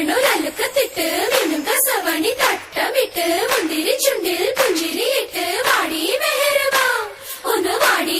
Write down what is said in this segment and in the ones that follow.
കണ്ണൂരലക്ക് തിട്ട് മിന്നും കസവണി തട്ടമിട്ട് മുന്തിരി ചുണ്ടിൽ പുഞ്ചിരിയിട്ട് വാടി മെഹരവാ ഒന്ന് വാടി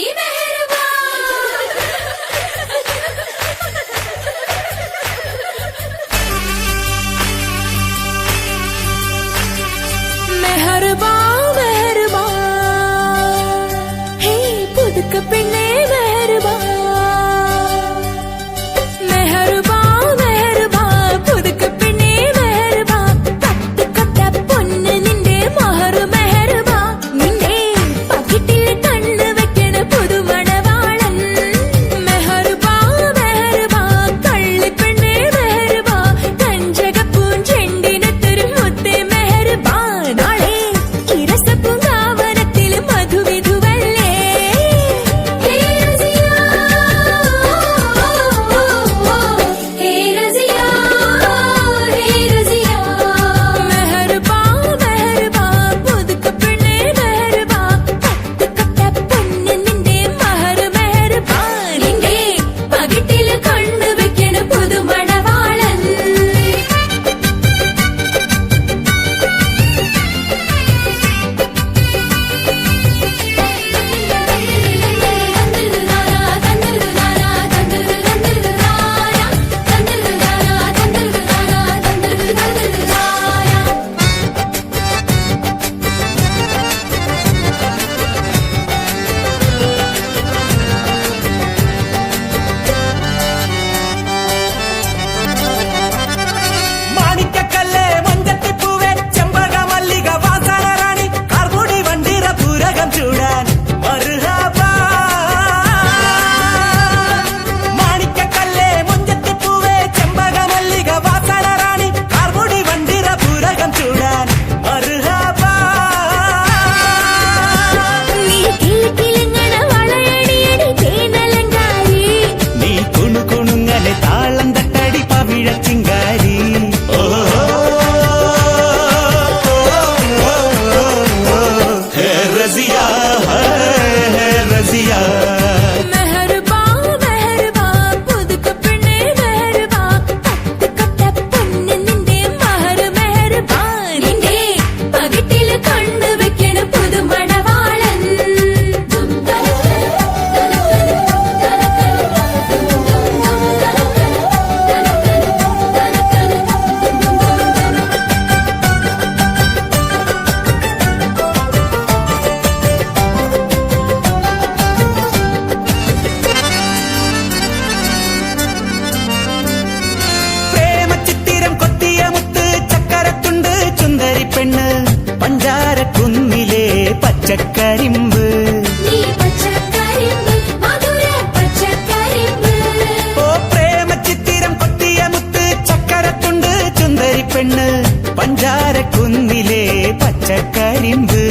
பஞ்சார குந்திலே பச்சக்கரிம்பு.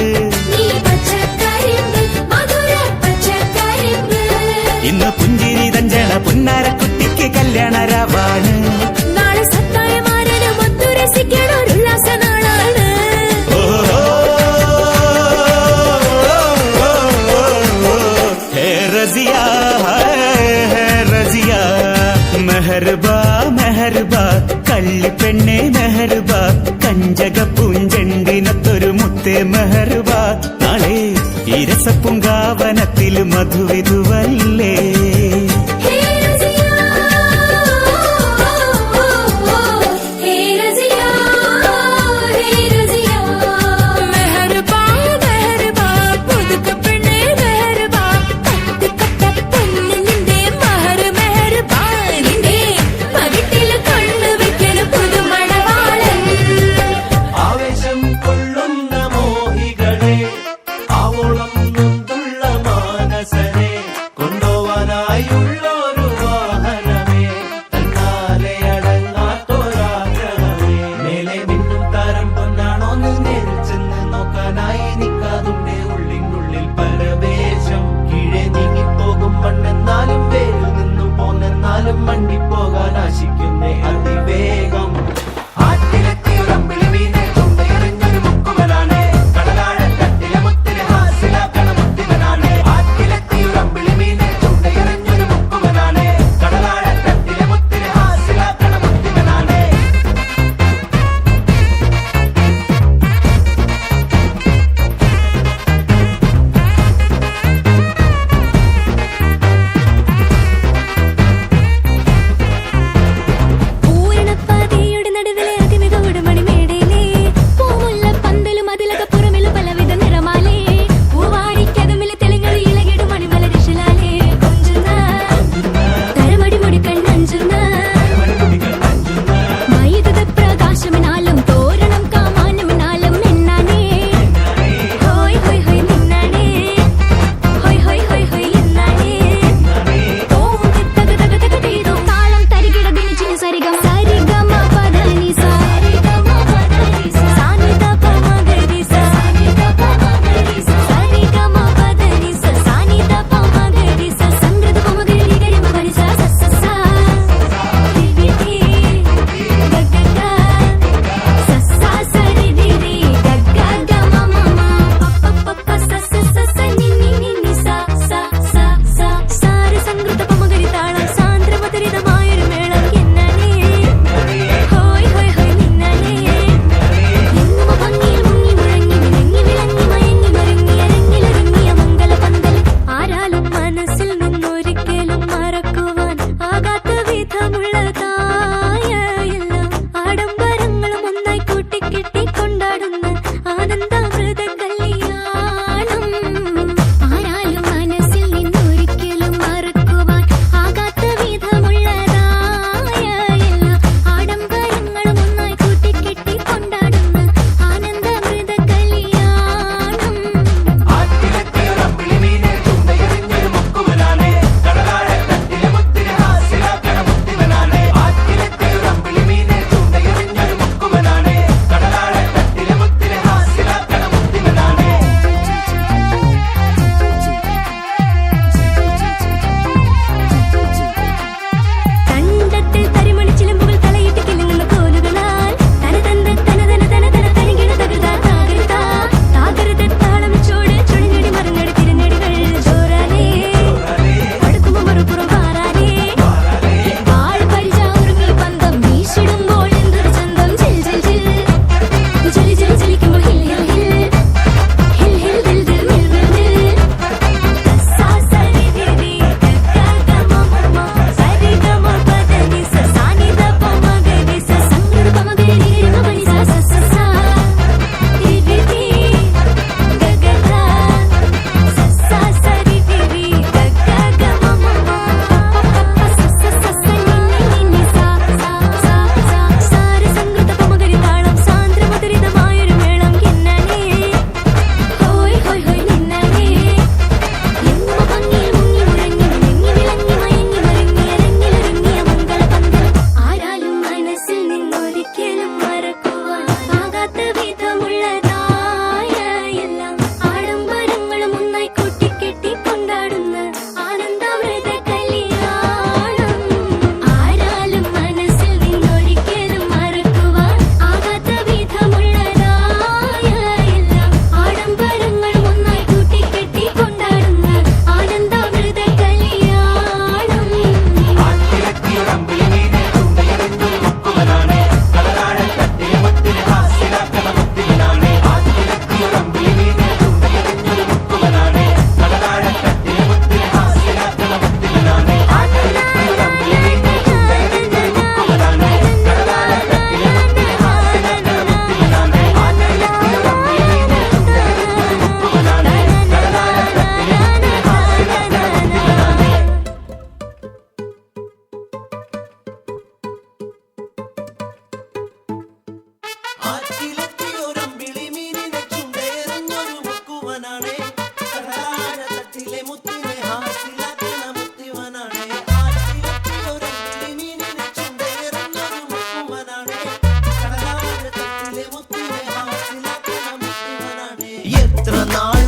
இன்னும் புஞ்சிரி தஞ்சன புன்னார குட்டிக்கு கல்யாண ரவானு. ಮಧುವೆ aşıkım ne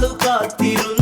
காத்திருந்த